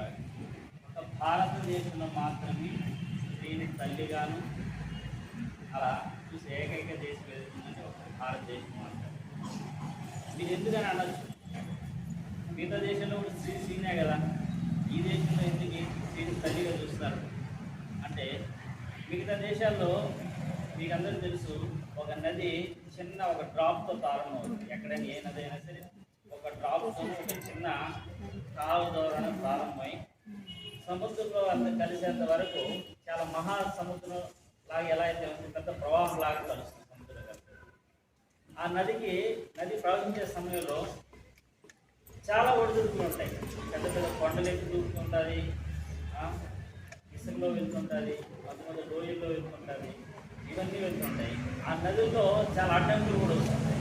లాగా ఒక భారతదేశంలో మాత్రమే దీని తల్లిగాను. అలా చూసి ఏకైక దేశం ఏదైతుందంటే ఒక భారతదేశం మాత్రమే మీరు ఎందుకని అనొచ్చు? మిగతా దేశంలో కూడా స్త్రీ సీనే కదా. ఈ దేశంలో ఎందుకు స్త్రీని తల్లిగా చూస్తారు? అంటే మిగతా దేశాల్లో మీకు అందరూ తెలుసు ఒక నది చిన్న ఒక డ్రాప్తో ప్రారంభమవుతుంది ఎక్కడైనా ఏ నది అయినా సరే. ఒక డ్రాప్తో ఒక చిన్న కాలు ద్వారా ప్రారంభమై సముద్రంలో అంత కలిసేంత వరకు చాలా మహా సముద్రం లాగా ఎలా అయితే ఉంది పెద్ద ప్రవాహం లాగా కలుస్తుంది సముద్రం ఆ నదికి నది ప్రవహించే సమయంలో చాలా ఒడిదుడుకులు ఉంటాయి. పెద్ద పెద్ద కొండలు ఎక్కి దూకుతుంటుంది ఇసుకలో వెళ్తుంటుంది కొంతమంది లోయల్లో వెళ్తుంటుంది ఇవన్నీ వెళ్తుంటాయి. ఆ నదుల్లో చాలా అడ్డంకులు కూడా వస్తుంటాయి.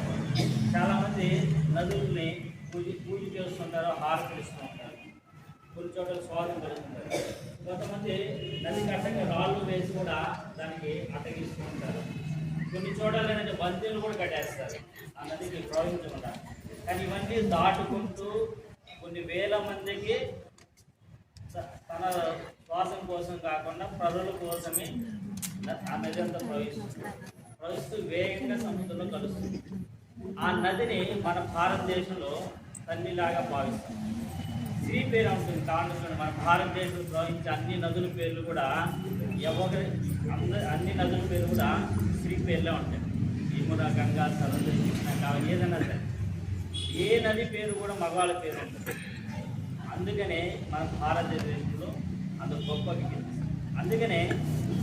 చాలామంది నదుల్ని పూజ పూజ చేస్తుంటారు హారతులు ఇస్తూ ఉంటారు. కొన్ని చోట్ల స్వాగతం జరుగుతుంటారు. కొంతమంది నదికి అడ్డంగా రాళ్ళు వేసి కూడా దానికి అడ్డగిస్తూ ఉంటారు. కొన్ని చోట్ల ఏంటంటే బందీలు కూడా కట్టేస్తారు. ఆ నదికి ప్రవహించకుండా. కానీ ఇవన్నీ దాటుకుంటూ కొన్ని వేల మందికి తన శ్వాసం కోసం కాకుండా ప్రజల కోసమే ఆ నది అంతా ప్రవహిస్తుంది. ప్రవహిస్తూ వేగంగా సముద్రంలో కలుస్తుంది. ఆ నదిని మన భారతదేశంలో తల్లిలాగా భావిస్తాం. స్త్రీ పేరు ఉంటుంది కారణం మన భారతదేశంలో ప్రవహించే అన్ని నదుల పేర్లు కూడా ఎవరి అన్ని నదుల పేర్లు కూడా స్త్రీ పేర్లే ఉంటాయి. యమున గంగా సరస్వతి కృష్ణ కావాలి ఏదైనా సరే. ఏ నది పేరు కూడా మగవాళ్ళ పేరు ఉంటుంది అందుకనే మన భారతదేశంలో అంత గొప్ప కీర్తి అందుకనే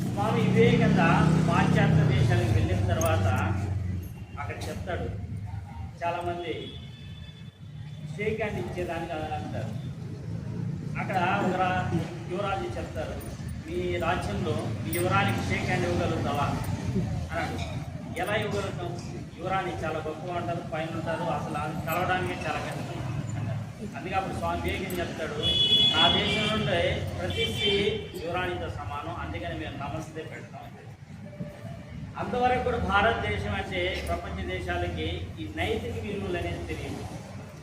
స్వామి వివేకంగా పాశ్చాత్య దేశాలకు వెళ్ళిన తర్వాత అక్కడ చెప్తాడు చాలామంది షేక్ హ్యాండ్ ఇచ్చేదానికి అని అంటారు అక్కడ ఒక యువరాజు చెప్తారు మీ రాజ్యంలో మీ యువరానికి షేక్ హ్యాండ్ ఇవ్వగలుగుతావా అన్నాడు ఎలా ఇవ్వగలుగుతాం? యువరాణి చాలా గొప్పగా ఉంటారు పైన ఉంటారు అసలు అది చాలా కష్టం అంటారు. అందుకే అప్పుడు స్వామి వివేకం చెప్తాడు నా దేశం నుండి ప్రతి స్త్రీ యువరాణితో సమానం అందుకని మేము నమస్తే పెడతాం. అంతవరకు కూడా భారతదేశం అంటే ప్రపంచ దేశాలకి ఈ నైతిక విలువలు అనేది తెలియదు.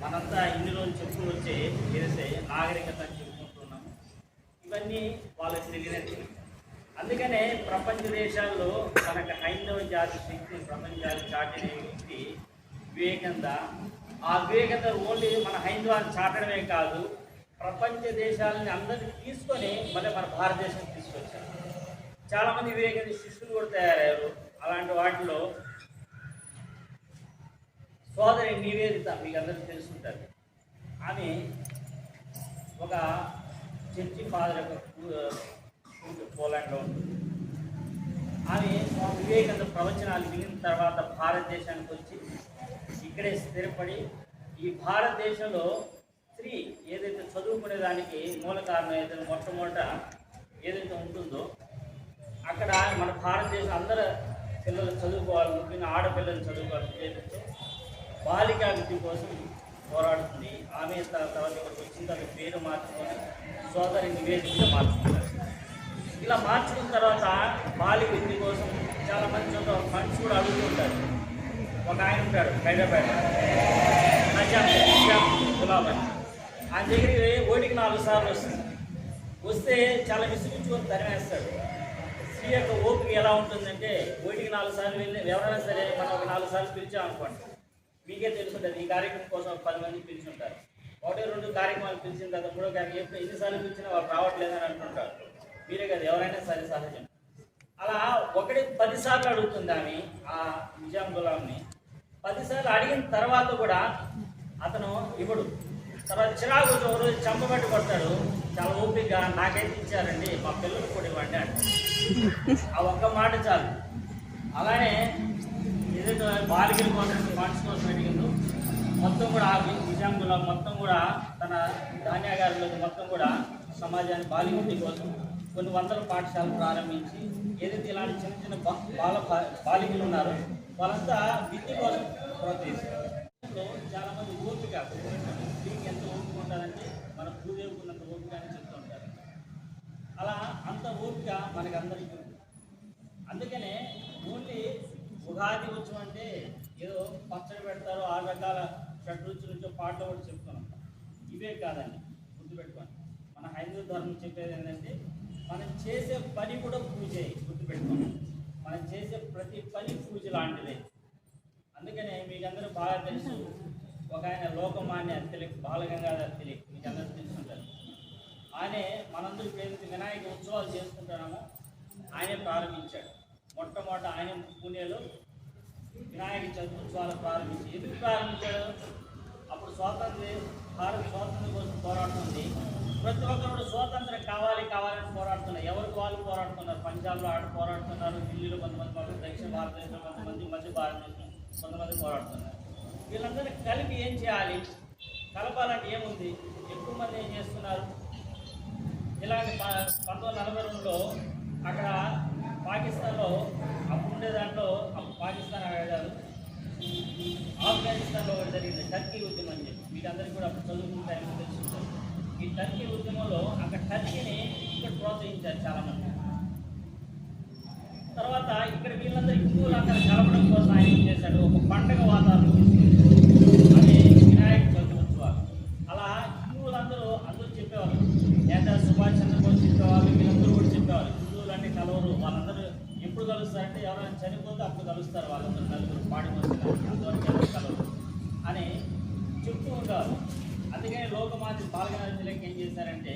మనంతా ఇందులో రోజులు వచ్చే ఏదైతే నాగరికత చెప్పుకుంటున్నాము ఇవన్నీ వాళ్ళకి తెలియనట్టు అందుకనే ప్రపంచ దేశాల్లో మనకు హైందవ జాతి శక్తిని ప్రపంచాన్ని చాటిన వ్యక్తి వివేకంద. ఆ వివేకంద ఓన్లీ మన హైందవాన్ని చాటడమే కాదు ప్రపంచ దేశాలని అందరినీ తీసుకొని మళ్ళీ మన భారతదేశం తీసుకొచ్చారు. చాలామంది వివేకంద శిష్యులు కూడా తయారయ్యారు. అలాంటి వాటిలో సోదరి నివేదిత మీకు అందరికీ తెలుసుంటుంది. ఆమె ఒక చర్చి ఫాదర్ యొక్క పోలాండ్లో ఉంటుంది. ఆమె స్వామి వివేకానంద ప్రవచనాలు వినిన తర్వాత భారతదేశానికి వచ్చి ఇక్కడే స్థిరపడి ఈ భారతదేశంలో స్త్రీ ఏదైతే చదువుకునే దానికి మూల కారణం ఏదైతే మొట్టమొదట ఏదైతే ఉంటుందో అక్కడ మన భారతదేశం అందరూ పిల్లలు చదువుకోవాలి ముఖ్యంగా ఆడపిల్లలు చదువుకోవాలి ఉద్దేశంతో బాలికా విద్య కోసం పోరాడుతుంది. ఆమె తన తర్వాత ఇక్కడికి వచ్చిన తన పేరు మార్చుకొని సోదరి నివేదికగా మార్చుకుంటారు ఇలా మార్చుకున్న తర్వాత బాలిక విద్య కోసం చాలా మంది చోట్ల ఫండ్స్ కూడా అడుగుతుంటారు. ఒక ఆయన ఉంటాడు హైదరాబాద్. నజాం ఆయన దగ్గరికి ఓటికి నాలుగు సార్లు వస్తుంది. వస్తే చాలా విసుగించుకొని తరిమేస్తాడు. స్త్రీ యొక్క ఓపిక ఎలా ఉంటుందంటే ఓటికి నాలుగు సార్లు వెళ్ళి ఎవరైనా సరే మనం ఒక నాలుగు సార్లు పిలిచాం అనుకోండి. మీకే తెలుసుంటుంది ఈ కార్యక్రమం కోసం పది మంది పిలిచుంటారు. ఒకటి రెండు కార్యక్రమాలు పిలిచిన తర్వాత మూడో కార్యక్రమం ఎన్నిసార్లు పిలిచినా వాళ్ళు రావట్లేదని అంటుంటారు. మీరే కదా ఎవరైనా సరే సహజం. అలా ఒకటి పదిసార్లు అడుగుతుంది ఆమె ఆ నిజాం గులాంని. పదిసార్లు అడిగిన తర్వాత కూడా అతను ఇవ్వడు. తర్వాత చిరాకు వచ్చి ఒక రోజు కొడతాడు. చాలా ఓపికగా నాకైతే ఇచ్చారండి మా పిల్లలు కూడా ఇవ్వండి అంటే ఆ ఒక్క మాట చాలు. అలానే ఏదైతే బాలికల కోసం ఫండ్స్ కోసం అడిగిందో మొత్తం కూడా ఆ నిజాం గులాం మొత్తం కూడా తన ధాన్యాగారులకు మొత్తం కూడా సమాజాన్ని బాలిక కోసం కొన్ని వందల పాఠశాలలు ప్రారంభించి ఏదైతే ఇలాంటి చిన్న చిన్న బాల బాలికలు ఉన్నారో వాళ్ళంతా విద్య కోసం ప్రోత్సహిస్తారు ఇందులో చాలా మంది ఓపిక దీనికి ఎంత ఓపిక ఉంటుందంటే మన భూదేవికి ఉన్నంత ఓపిక అని చెప్తూ ఉంటారు అలా అంత ఓపిక మనకి అందరికీ ఉంది. అందుకనే ఓన్లీ ఉగాది ఉత్సవం అంటే ఏదో పచ్చడి పెడతారు ఆరు రకాల షడ్రుచులతో పాటలు కూడా చెప్తున్నాం ఇవే కాదండి గుర్తుపెట్టుకోండి. మన హైందవ ధర్మం చెప్పేది ఏంటంటే మనం చేసే పని కూడా పూజ గుర్తుపెట్టుకోండి. మనం చేసే ప్రతి పని పూజ లాంటిదే. అందుకనే మీకందరూ బాగా తెలుసు ఒక ఆయన లోకమాన్య తిలక్ బాలగంగాధర్ తిలక్. ఆయనే మనందరి పేరు వినాయక ఉత్సవాలు చేసుకుంటున్నాము ఆయనే ప్రారంభించాడు. మొట్టమొదట ఆయన పూణేలో వినాయక చవితి ఉత్సవాలు ప్రారంభించి ఎందుకు ప్రారంభించాడు? అప్పుడు స్వాతంత్ర భారత స్వాతంత్రం కోసం పోరాడుతుంది ప్రతి ఒక్కరు స్వాతంత్రం కావాలి కావాలని పోరాడుతున్నారు. ఎవరికి వాళ్ళు పోరాడుతున్నారు? పంజాబ్లో ఆడ పోరాడుతున్నారు. ఢిల్లీలో కొంతమంది వాళ్ళు దక్షిణ భారతదేశంలో కొంతమంది మధ్య భారతదేశం కొంతమంది పోరాడుతున్నారు. వీళ్ళందరూ కలిపి ఏం చేయాలి? కలపాలంటే ఏముంది? ఎక్కువ మంది ఏం చేస్తున్నారు? ఇలాంటి ప- పంతొమ్మిది నలభై రెండులో అక్కడ పాకిస్తాన్లో అప్పుడు ఉండే దాంట్లో అప్పుడు పాకిస్తాన్ ఆడారు ఆఫ్ఘనిస్తాన్లో ఒకటి జరిగింది టర్కీ ఉద్యమం అని చెప్పి. మీకు అందరికీ కూడా అప్పుడు చదువుకున్న టైంలో ఈ టర్కీ ఉద్యమంలో అక్కడ టర్కీని ఇక్కడ ప్రోత్సహించారు చాలామంది. తర్వాత ఇక్కడ వీళ్ళందరూ హిందువులు అక్కడ కలపడం కోసం ఆయన చేశాడు? ఒక పండగ వాతావరణం తీసుకొచ్చాడు అది వినాయక చవితి ఉత్సవాలు అలా హిందువులందరూ అందరూ చెప్పేవాళ్ళు నేతాజీ సుభాష్ చంద్రబోస్ చెప్పేవాళ్ళు వీళ్ళందరూ కూడా చెప్పేవాళ్ళు హిందువులు అంటే కలవరు వాళ్ళందరూ ఎప్పుడు కలుస్తారంటే ఎవరైనా చనిపోతే అప్పుడు కలుస్తారు వాళ్ళందరూ నలుగురు పాడి మనుషులు అంతవరకు ఎవరు కలవరు అని చెప్తూ ఉంటారు అందుకని లోకమాతి బాలగనాథ తిలక్ ఏం చేశారంటే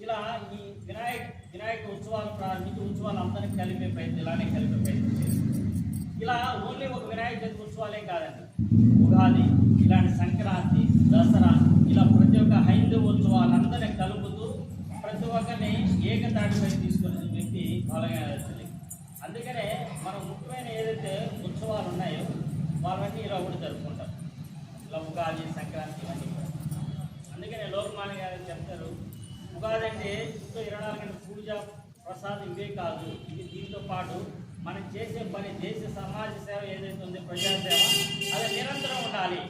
ఇలా ఈ వినాయక వినాయక ఉత్సవాలు ప్రారంభించి ఉత్సవాలు అందరినీ కలిపే ప్రయత్నం ఇలానే కలిపే ప్రయత్నం చేశారు. ఇలా ఓన్లీ ఒక వినాయక చవితి ఉత్సవాలే కాదండి. ఉగాది ఇలాంటి సంక్రాంతి దసరా ఇలా ప్రతి ఒక్క హైందవ ఉత్సవాలందరినీ కలుపుతూ ప్రతి ఒక్కరిని ఏకతాటిపై తీసుకునే వ్యక్తి బాలగంగాధర అందుకనే మనం ముఖ్యమైన ఏదైతే ఉత్సవాలు ఉన్నాయో వాళ్ళని ఇలా కూడా జరుపుతారు ఇలా ఉగాది సంక్రాంతి ఇవన్నీ కూడా అందుకనే లోకమాన్య గారు చెప్తారు. ఉగాది అంటే ఇంట్లో ఇరవై నాలుగు గంటల పూజ ప్రసాదం ఇవే కాదు. ఇది దీంతో పాటు మనం చేసే పని దేశ సమాజ సేవ ఏదైతే ఉందో ప్రజాసేవ అది నిరంతరం ఉండాలి.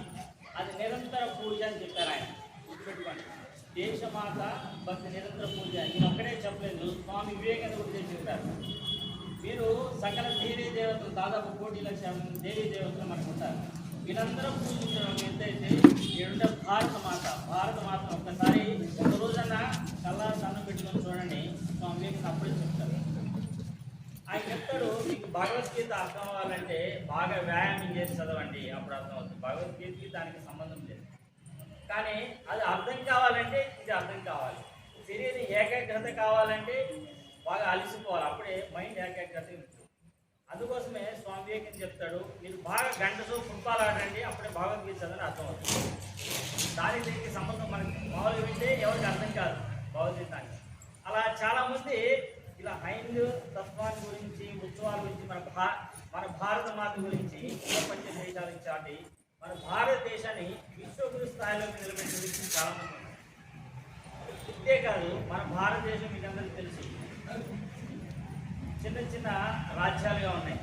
అది నిరంతర పూజ అని చెప్పారు ఆయన. గుర్తుపెట్టుకోండి. దేశమాత భక్తి నిరంతర పూజ. నేను ఒక్కడే చెప్పలేదు. స్వామి వివేకానంద కూడా చెప్పారు? మీరు సకల దేవీ దేవతలు దాదాపు కోటి లక్ష దేవీ దేవతలు మనకు ఉంటారు. వీళ్ళందరూ పూజించడం ఎంతైతే ఏడుంటే భారత మాత భారత మాత ఒక్కసారి ఒక రోజన్నా కల్లా సన్నం పెట్టుకొని చూడండి. స్వామి వివేకానంద అప్పుడే చెప్తారు ఆయన చెప్తాడు మీకు భగవద్గీత అర్థం అవ్వాలంటే బాగా వ్యాయామం చేసి చదవండి. అప్పుడు అర్థం అవుతుంది భగవద్గీతకి దానికి సంబంధం లేదు. కానీ అది అర్థం కావాలంటే ఇది అర్థం కావాలి. శరీరం ఏకాగ్రత కావాలంటే బాగా అలసిపోవాలి. అప్పుడే మైండ్ ఏకాగ్రత ఉంటుంది. అందుకోసమే స్వామి వివేకం చెప్తాడు మీరు బాగా గంట ఫుట్బాల్ ఆడండి అప్పుడే భగవద్గీత అర్థం అవుతుంది. దానికి దీనికి సంబంధం మనకి మామూలుగా వింటే ఎవరికి అర్థం కాదు భగవద్గీతానికి అలా చాలామంది ఇలా హైందూ తత్వాన్ని గురించి ఉత్సవాల గురించి మన భా మన భారత మాత గురించి ప్రపంచ దేశాలకు చాటి మన భారతదేశాన్ని విశ్వగురు స్థాయిలోకి నిలబెట్టే వ్యక్తులు చాలామంది ఉన్నారు. ఇంతే కాదు మన భారతదేశం మీకు అందరికీ తెలుసు. చిన్న చిన్న రాజ్యాలుగా ఉన్నాయి.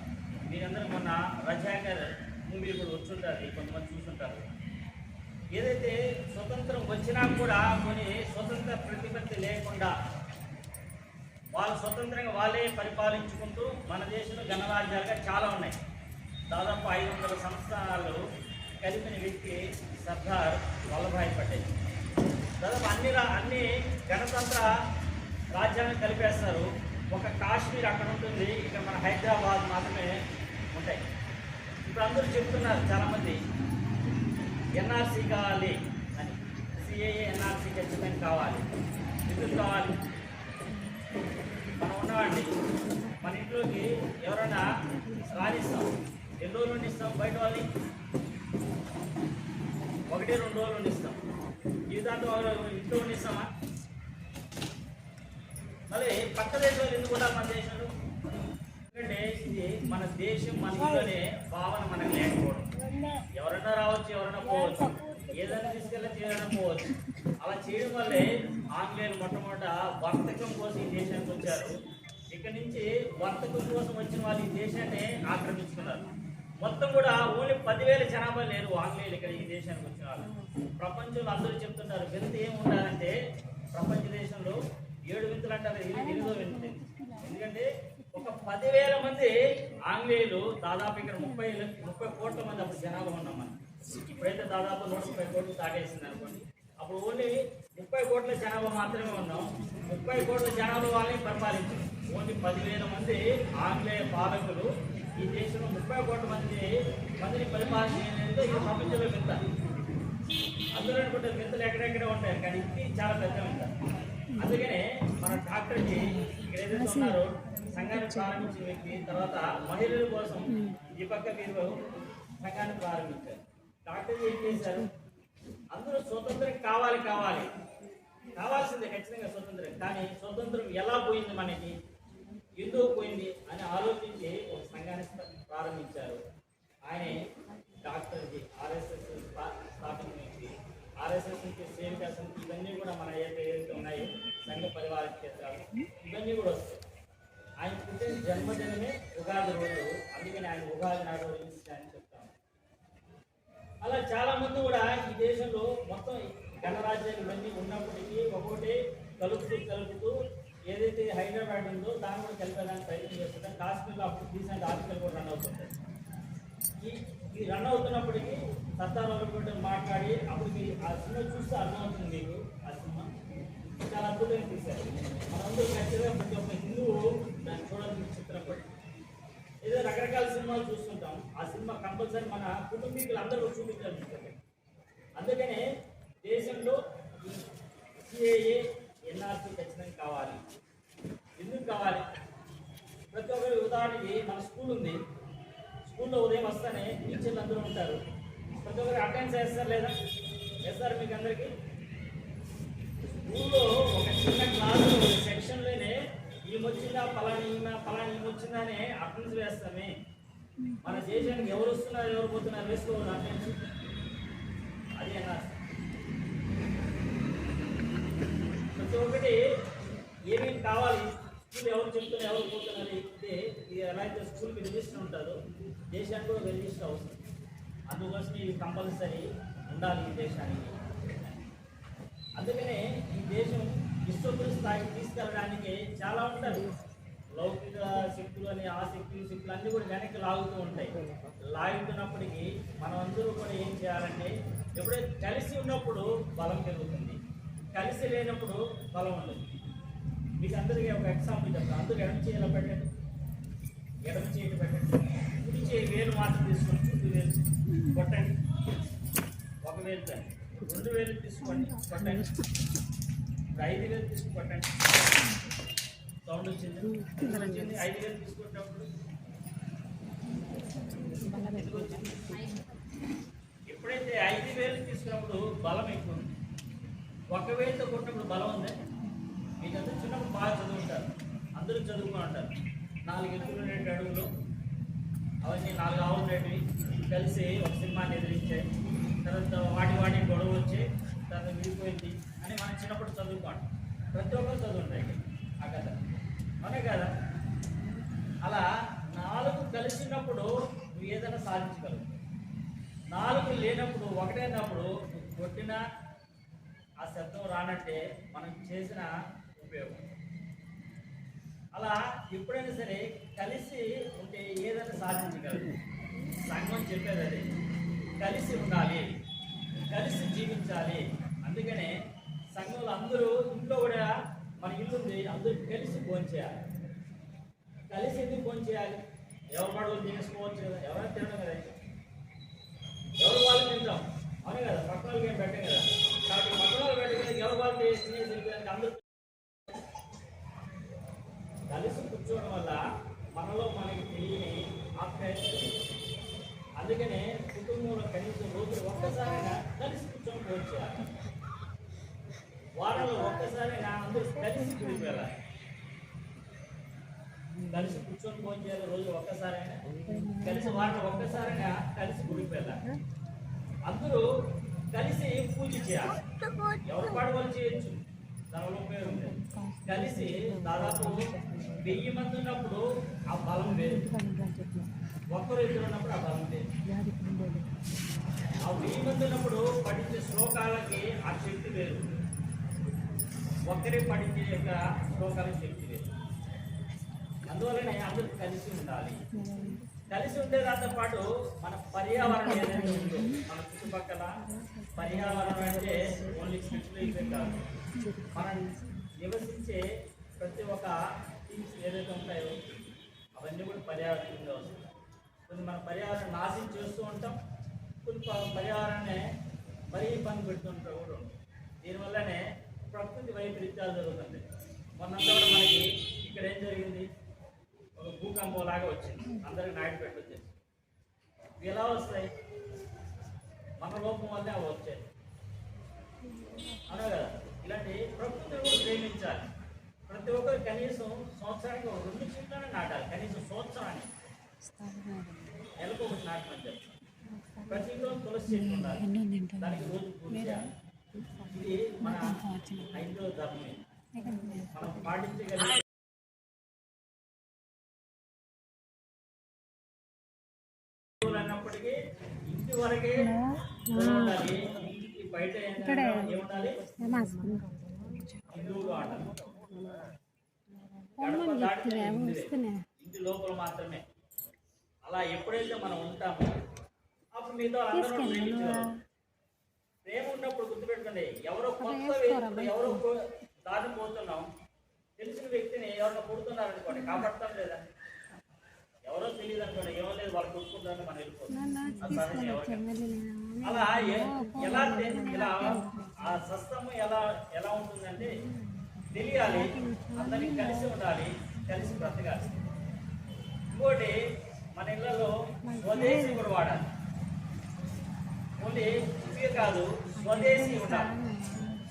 మీరందరూ మొన్న రజాకర్ మూవీ కూడా వచ్చుంటారు కొంతమంది చూసుంటారు. ఏదైతే స్వతంత్రం వచ్చినా కూడా కొన్ని స్వతంత్ర ప్రతిపత్తి లేకుండా వాళ్ళు స్వతంత్రంగా వాళ్ళే పరిపాలించుకుంటూ మన దేశంలో గణరాజ్యాలుగా చాలా ఉన్నాయి. దాదాపు ఐదు వందల సంస్థానాలు కలిపిన వ్యక్తి సర్దార్ వల్లభాయ్ పటేల్. దాదాపు అన్ని రా అన్ని గణతంత్ర రాజ్యాలను కలిపేస్తారు. ఒక కాశ్మీర్ అక్కడ ఉంటుంది ఇక్కడ మన హైదరాబాద్ మాత్రమే ఉంటాయి. ఇప్పుడు అందరూ చెప్తున్నారు చాలామంది ఎన్ఆర్సీ కావాలి అని. సిఏఏ ఎన్ఆర్సీ ఖచ్చితంగా కావాలి. ఎందుకు కావాలి? మనం ఉన్నామండి మన ఇంట్లోకి ఎవరైనా రానిస్తాం. ఎన్ని రోజులు నుండి ఇస్తాం బయట వాళ్ళని? ఒకటి రెండు రోజులు ఇస్తాం. జీవితాంతం ఇంట్లో ఉండి ఇస్తామా? మళ్ళీ పక్క దేశాలు కూడా మన దేశంలో ఎందుకంటే ఇది మన దేశం మన ఇంట్లోనే భావన మనకు లేకపోవడం. ఎవరైనా రావచ్చు ఎవరైనా పోవచ్చు. ఏదైనా తీసుకెళ్ళి ఏదైనా పోవచ్చు. అలా చేయడం వల్లే ఆంగ్లేయులు మొట్టమొదట వర్తకం కోసం ఈ దేశానికి వచ్చారు. ఇక్కడ నుంచి వర్తకం కోసం వచ్చిన వాళ్ళు ఈ దేశాన్ని ఆక్రమించుకున్నారు. మొత్తం కూడా ఓన్లీ పదివేల జనాభా లేరు ఆంగ్లేయులు ఇక్కడ ఈ దేశానికి వచ్చిన వాళ్ళు. ప్రపంచంలో అందరూ చెప్తున్నారు వింత ఏమి ఉండాలంటే ప్రపంచ దేశంలో ఏడు వింతలు అంటారు ఇది ఎనిమిదో వింత. ఎందుకంటే ఒక పదివేల మంది ఆంగ్లేయులు దాదాపు ఇక్కడ ముప్పై ముప్పై కోట్ల మంది అప్పుడు జనాభా ఉన్నాం మనం. ఇప్పుడైతే దాదాపు నూట ముప్పై కోట్లు దాటేసింది అనుకోండి. అప్పుడు ఓన్లీ ముప్పై కోట్ల జనాభా మాత్రమే ఉన్నాం. ముప్పై కోట్ల జనాభా వాళ్ళని పరిపాలించాం. ఓన్లీ పదివేల మంది ఆంగ్లేయ పాలకులు ఈ దేశంలో ముప్పై కోట్ల మంది మందిని పరిపాలించేది ఈ ప్రపంచంలో వింత అందరూ అనుకుంటే వింతలు ఎక్కడెక్కడ ఉంటాయి? కానీ ఇది చాలా పెద్ద వింత అందుకనే మన డాక్టర్కి ఏదైతే ఉన్నారో సంఘాన్ని ప్రారంభించిన వ్యక్తి తర్వాత మహిళల కోసం ఈ పక్క మీరు సంఘాన్ని ప్రారంభించారు డాక్టర్ ఏం చేశారు. అందరూ స్వతంత్రం కావాలి కావాలి కావాల్సిందే ఖచ్చితంగా స్వతంత్రం కానీ స్వతంత్రం ఎలా పోయింది మనకి ఎందుకు పోయింది అని ఆలోచించి ఒక సంఘాన్ని స్థా- ప్రారంభించారు ఆయనే డాక్టర్ జి ఆర్ఎస్ఎస్ స్థాపించిన వ్యక్తి ఆర్ఎస్ఎస్ నుంచి సేవికా ఇవన్నీ కూడా మన ఏదైతే ఏదైతే ఉన్నాయో సంఘ పరివార క్షేత్రాలు ఇవన్నీ కూడా వస్తాయి. ఆయన పుట్టిన జన్మదినమే ఉగాది రోజు. అందుకని ఆయన ఉగాది నాడు అని చెప్తాను అలా చాలా మంది కూడా ఈ దేశంలో మొత్తం గణరాజ్యాలు ఇవన్నీ ఉన్నప్పటికీ ఒక్కొక్కటి కలుపుతూ కలుపుతూ ఏదైతే హైదరాబాద్ ఉందో దాన్ని కూడా కలిపేదానికి ప్రయత్నం చేస్తుంటాం కాశ్మీర్లో అప్పుడు రీసెంట్ ఆర్టికల్ కూడా రన్ అవుతుంటాయి. ఈ ఈ రన్ అవుతున్నప్పటికీ సత్తార్ కూడా మాట్లాడి అప్పటికి ఆ సినిమా చూస్తే అర్థమవుతుంది మీకు ఆ సినిమా. చాలా అద్భుతంగా తీశారు. మనందరూ ఖచ్చితంగా ప్రతి ఒక్క హిందువు దాన్ని చూడాలని చిత్రం పడి ఏదో రకరకాల సినిమాలు చూస్తుంటాం. ఆ సినిమా కంపల్సరీ మన కుటుంబీకులు అందరూ చూపించాలి అందుకనే దేశంలో సిఏఏ ఎన్ఆర్సీ ఖచ్చితంగా కావాలి. ఎందుకు కావాలి? ప్రతి ఒక్కరి ఉదాహరణకి మన స్కూల్ ఉంది. స్కూల్లో ఉదయం వస్తానే టీచర్లు అందరూ ఉంటారు. ప్రతి ఒక్కరు అటెండ్ చేస్తారు లేదా? ఎస్ఆర్ మీకు అందరికీ? ఊళ్ళో ఒక చిన్న క్లాస్ ఒక సెక్షన్లోనే ఈమె పలాని ఈమె పలాని ఈమె అని అటెండెన్స్ వేస్తామే. మన దేశానికి ఎవరు వస్తున్నారు ఎవరు పోతున్నారు వేసుకోవాలి అటెండెన్స్. అది ప్రతి ఒక్కటి ఏమేమి కావాలి స్కూల్ ఎవరు చెప్తున్నారు ఎవరు పోతున్నారు అంటే ఇది ఎలా అయితే స్కూల్కి రిజిస్టర్ ఉంటుందో దేశానికి కూడా రిజిస్టర్ అవసరం. అందుకోసం ఇవి కంపల్సరీ ఉండాలి ఈ దేశానికి అందుకనే ఈ దేశం విశ్వగురు స్థాయికి తీసుకెళ్ళడానికి చాలా ఉంటారు లౌకిక శక్తులు అని ఆ శక్తులు శక్తులు అన్నీ కూడా వెనక్కి లాగుతూ ఉంటాయి. లాగుతున్నప్పటికీ మనం అందరూ కూడా ఏం చేయాలంటే ఎప్పుడైతే కలిసి ఉన్నప్పుడు బలం పెరుగుతుంది. కలిసి లేనప్పుడు బలం ఉండదు. మీకు అందరికీ ఒక ఎగ్జాంపుల్ చెప్తాను. అందరూ ఎడమ చేయాలి పెట్టండి. ఎడమ చేతి పెట్టండి. కుడి చేయి వేలు మాత్రం తీసుకొని కుడి వేలు. కొట్టండి. ఒక వేలు రెండు వేలు తీసుకోండి. కొట్టండి. ఐదు వేలు తీసుకుపట్టండి సౌండ్ వచ్చింది? వచ్చింది. ఐదు వేలు తీసుకున్నప్పుడు ఎప్పుడైతే ఐదు వేలు తీసుకున్నప్పుడు బలం ఎక్కువ ఉంది. ఒక వేలుతో కొట్టినప్పుడు బలం ఉంది? మీకు అందరూ చిన్నప్పుడు బాగా చదువుకుంటారు అందరూ చదువుకుని ఉంటారు. నాలుగు ఎత్తులు రెండు అడుగులు అవన్నీ నాలుగు ఆవులు ఉండేటివి. కలిసి ఒక సినిమాని ఎదిరించాయి. తర్వాత వాటి వాటి గొడవ వచ్చి తర్వాత విడిపోయింది. చిన్నప్పుడు చదువుకోండి. ప్రతి ఒక్కరు చదువుంటాయి ఆ కథ. అనే కదా అలా నాలుగు కలిసినప్పుడు నువ్వు ఏదైనా సాధించగలవు. నాలుగు లేనప్పుడు ఒకటైనప్పుడు నువ్వు కొట్టిన ఆ శబ్దం రానంటే మనం చేసిన ఉపయోగం. అలా ఎప్పుడైనా సరే కలిసి ఉంటే ఏదైనా సాధించగలరు సంఘం చెప్పేది అది. కలిసి ఉండాలి. కలిసి జీవించాలి. అందుకనే సంఘంలో అందరూ ఇంట్లో కూడా మన ఇల్లు ఉంది. అందరూ కలిసి భోంచేయాలి కలిసి ఎందుకు భోంచేయాలి ఎవరు పడవలు చేసుకోవచ్చు కదా. ఎవరైనా తినడం కదా ఎవరు వాళ్ళు తింటాం? అవునే కదా. పక్కన పెట్టాం కదా. కాబట్టి పక్కన పెట్టడం ఎవరు వాళ్ళు తినేసి అందరూ కలిసి కూర్చోవడం వల్ల మనలో మనకి తెలియని ఆప్యాయత పెరుగుతుంది. అందుకనే కుటుంబంలో కనీసం రోజు ఒక్కసారైనా కలిసి కూర్చొని భోజనం చేయాలి వారంలో ఒక్కసారైనా అందరూ కలిసి గుడికి వెళ్ళాలి కలిసి కూర్చొని చేయాలి రోజు ఒక్కసారైనా. కలిసి వారిని ఒక్కసారైనా కలిసి గుడికి వెళ్ళాలి అందరూ కలిసి పూజ చేయాలి. ఎవరు పాడుకోవాలి చేయొచ్చు? దానివల్ల ఉపయోగం లేదు. కలిసి దాదాపు వెయ్యి మంది ఉన్నప్పుడు ఆ బలం వేరు. ఒక్కరు ఇద్దరు ఉన్నప్పుడు ఆ బలం వేరు. ఆ వెయ్యి మంది ఉన్నప్పుడు పఠించే శ్లోకాలకి ఆ శక్తి వేరు. ఒక్కరే పఠించే యొక్క శ్లోకాల శక్తి అందువల్లనే అందరూ కలిసి ఉండాలి. కలిసి ఉండే దాంతో పాటు మన పర్యావరణం ఏదైతే ఉందో మన చుట్టుపక్కల పర్యావరణం అంటే ఓన్లీ చెట్లు ఇవే కాదు. మనం నివసించే ప్రతి ఒక్క థింగ్స్ ఏదైతే ఉంటాయో అవన్నీ కూడా పర్యావరణంగా వస్తాయి. కొన్ని మన పర్యావరణం నాశనం చేస్తూ ఉంటాం కొన్ని పర్యావరణాన్ని మరీ ఇబ్బంది పెడుతుంటూ కూడా ఉంటాం. దీనివల్లనే ప్రకృతి వైపరీత్యాలు జరుగుతుంది మొన్నంతా కూడా మనకి ఇక్కడ ఏం జరిగింది? భూకంపం లాగా వచ్చింది. అందరికి నాయుడు పెట్టి వచ్చేసి. ఎలా వస్తాయి? మన లోపం వల్లే అవి వచ్చాయి. అదే కదా? ఇలాంటి ప్రకృతిని కూడా ప్రేమించాలి. ప్రతి ఒక్కరు కనీసం సంవత్సరానికి ఒక రెండు చెట్లను నాటాలి. కనీసం సంవత్సరానికి. నెలకు ఒకటి నాటమని చెప్తాను ప్రతి ఇంట్లో తులసి చెట్టు ఉండాలి. దానికి రోజు పూజ ఇది మన హైందవ ధర్మం మనం పాటించగలిగే ఇంటి లోపల మాత్రమే. అలా ఎప్పుడైతే మనం ఉంటామో అప్పుడు మీతో ప్రేమ ఉన్నప్పుడు గుర్తుపెట్టుకోండి. ఎవరో కొత్త వ్యక్తి ఎవరో కో- దారి పోతున్నాం. తెలిసిన వ్యక్తిని ఎవరైనా కొడుతున్నారు అనుకోండి కాపాడతాం లేదా? ఎవరో తెలియదు అనుకోండి ఏమో లేదు వాళ్ళు కొట్టుకుంటారని మనం వెళ్ళిపోతాం. అలా ఎలా ఇలా ఆ సస్తము ఎలా ఎలా ఉంటుందంటే తెలియాలి అందరికి కలిసి ఉండాలి కలిసి బ్రతకాలి. ఇంకోటి మన ఇళ్ళలో స్వదేశీ కూడా వాడాలి. ఓన్లీ ఇవే కాదు స్వదేశీ ఉండాలి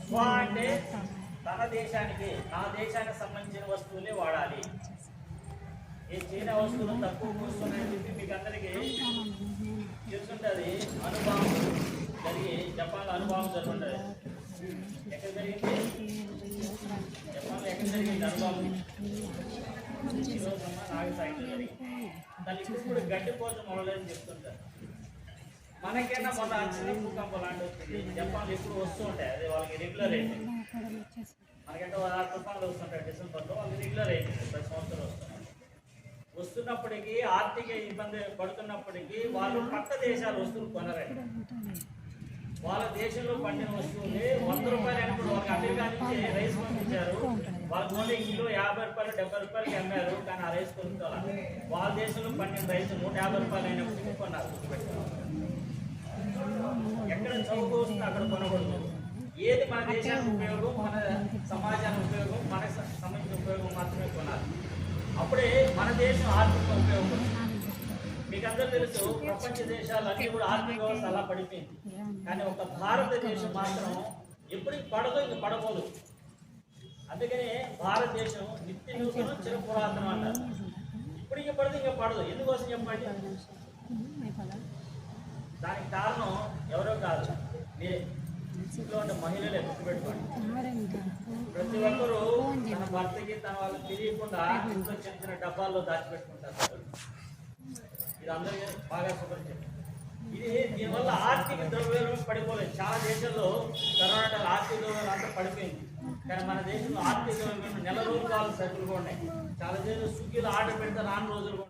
స్వ అంటే తన దేశానికి నా దేశానికి సంబంధించిన వస్తువులే వాడాలి. ఈ చైనా వస్తువులు తక్కువ కూర్చున్నాయని చెప్పి మీకు అందరికీ తెలుసుంటుంది. అనుభవం జరిగి జపాన్లో అనుభవం జరుగుతుంది ఎక్కడ జరిగింది? జపాన్లో ఎక్కడ జరిగింది అనుభవం? ఈరోజమ్మ నాగసాగిలో జరిగింది. దాని ఇప్పుడు కూడా మొదలని చెప్తుంటారు. మనకైనా మొన్న చిన్న భూకంపం లాంటి వస్తుంది. జపాన్లో ఎప్పుడు వస్తూ ఉంటాయి. అది వాళ్ళకి రెగ్యులర్ అయింది మనకంటే ఆరు తుఫాన్లు వస్తుంటాయి డిసెంబర్లో. వాళ్ళకి రెగ్యులర్ అయింది ప్రతి సంవత్సరం వస్తుంది. వస్తున్నప్పటికీ ఆర్థిక ఇబ్బంది పడుతున్నప్పటికీ వాళ్ళు పక్క దేశాలు వస్తువులు కొనరండి. వాళ్ళ దేశంలో పండిన వస్తువుని వంద రూపాయలు అయినప్పుడు వాళ్ళకి అమెరికా నుంచి రైస్ పంపించారు. వాళ్ళ ఓన్లీ కిలో యాభై రూపాయలు డెబ్బై రూపాయలకి అమ్మారు కానీ ఆ రైస్ కొనుక్కోవాలి? వాళ్ళ దేశంలో పండిన రైస్ నూట యాభై రూపాయలు అయినప్పుడు కొన్నారు. ఎక్కడ చౌకు వస్తుందో అక్కడ కొనకూడదు. ఏది మన దేశానికి ఉపయోగం మన సమాజానికి ఉపయోగం మనకు సంబంధించిన ఉపయోగం మాత్రమే కొనాలి. అప్పుడే మన దేశం ఆర్థిక ఉపయోగపడుతుంది మీకు అందరూ తెలుసు ప్రపంచ దేశాలన్నీ కూడా ఆర్థిక వ్యవస్థ అలా పడిపోయింది. కానీ ఒక భారతదేశం మాత్రం ఎప్పటికి పడదు ఇంక పడబోదు. అందుకనే భారతదేశం నిత్య నూతనం చిర పురాతనం అంటారు. ఇప్పటికి పడదు ఇంకా పడదు. ఎందుకోసం చెప్పండి? దానికి కారణం ఎవరో కాదు. మీరే. ఇంట్లో ఉన్న మహిళలే గుర్తుపెట్టుకోండి ప్రతి ఒక్కరూ తన భర్తకి తన వాళ్ళకి తెలియకుండా ఇంట్లో చిన్న చిన్న డబ్బాల్లో దాచిపెట్టుకుంటారు ఇది అందరికీ బాగా సుపరిచితం ఇది దీనివల్ల ఆర్థిక ద్రవ్యోల్బణం పడిపోలేదు. చాలా దేశాల్లో కరోనా ఆర్థిక ద్రవ్యోల్బణం అంతా పడిపోయింది. కానీ మన దేశంలో ఆర్థిక నెల రోజులు కావాలి సరుకులు కూడా ఉన్నాయి. చాలా దేశాలు స్విగ్గీలో ఆర్డర్ పెడితే నాలుగు రోజులు